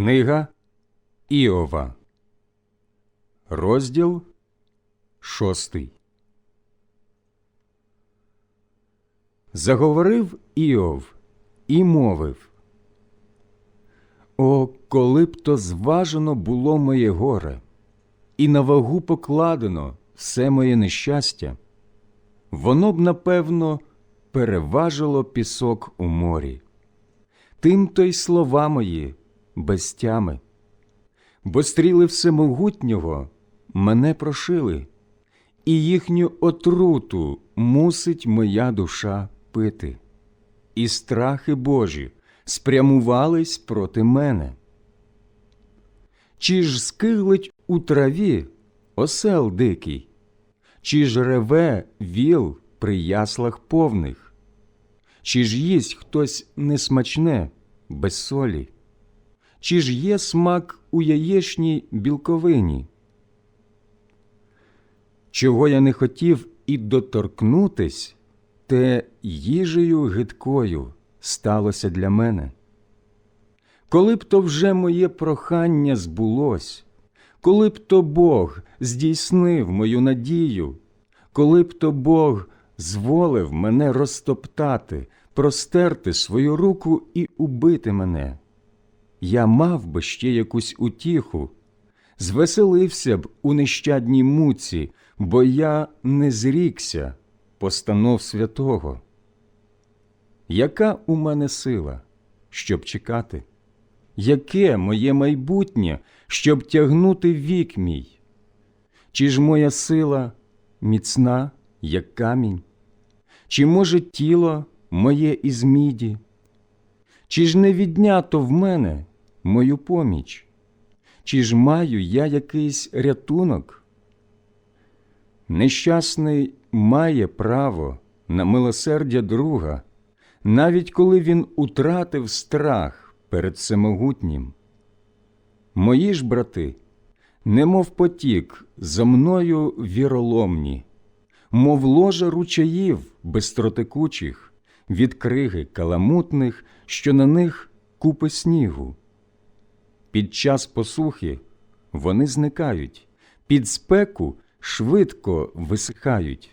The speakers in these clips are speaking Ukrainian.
Книга Іова, розділ шостий. Заговорив Іов і мовив О, коли б то зважено було моє горе, і на вагу покладено все моє нещастя, воно б, напевно, переважило пісок у морі. Тим то й слова мої без тями. Бо стріли всемогутнього мене прошили, і їхню отруту мусить моя душа пити, і страхи Божі спрямувались проти мене. Чи ж скиглить у траві осел дикий, чи ж реве віл при яслах повних, чи ж їсть хтось несмачне без солі? Чи ж є смак у яєчній білковині? Чого я не хотів і доторкнутись, те їжею гидкою сталося для мене. Коли б то вже моє прохання збулось, коли б то Бог здійснив мою надію, коли б то Бог зволив мене розтоптати, простерти свою руку і убити мене я мав би ще якусь утіху, звеселився б у нещадній муці, бо я не зрікся постанов святого. Яка у мене сила, щоб чекати? Яке моє майбутнє, щоб тягнути вік мій? Чи ж моя сила міцна, як камінь? Чи може тіло моє із міді? Чи ж не віднято в мене мою поміч? Чи ж маю я якийсь рятунок? Нещасний має право на милосердя друга, навіть коли він утратив страх перед всемогутнім. Мої ж брати, немов потік, за мною віроломні, мов ложа ручаїв безстротекучих, від криги каламутних, що на них купи снігу. Під час посухи вони зникають, під спеку швидко висихають.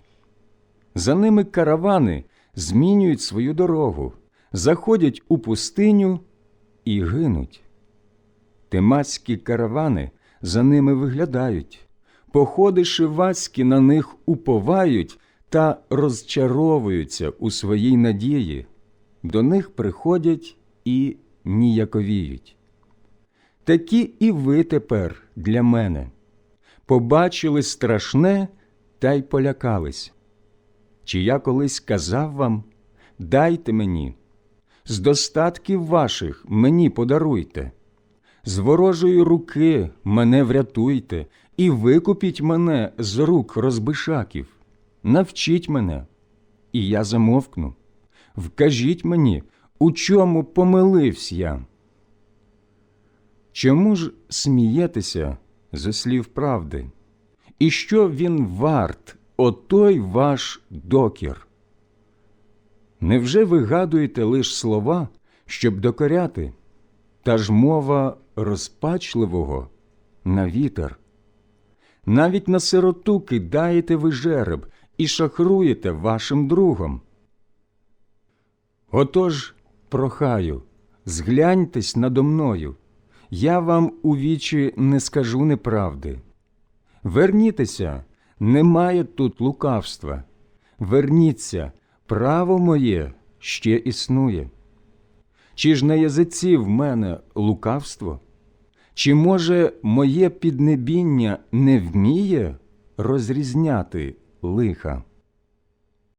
За ними каравани змінюють свою дорогу, заходять у пустиню і гинуть. Темацькі каравани за ними виглядають, походи шивацькі на них уповають та розчаровуються у своїй надії, до них приходять і ніяковіють. Такі і ви тепер для мене побачили страшне та й полякались. Чи я колись казав вам дайте мені, з достатків ваших мені подаруйте, з ворожої руки мене врятуйте і викупіть мене з рук розбишаків, навчіть мене, і я замовкну. Вкажіть мені, у чому помилився я. Чому ж смієтеся зі слів правди? І що він варт, отой ваш докір? Невже вигадуєте лиш слова, щоб докоряти, та ж мова розпачливого на вітер? Навіть на сироту кидаєте ви жереб і шахруєте вашим другом. Отож, прохаю, згляньтесь надо мною я вам у вічі не скажу неправди. Вернітеся, немає тут лукавства. Верніться, право моє ще існує. Чи ж на язиці в мене лукавство? Чи, може, моє піднебіння не вміє розрізняти лиха?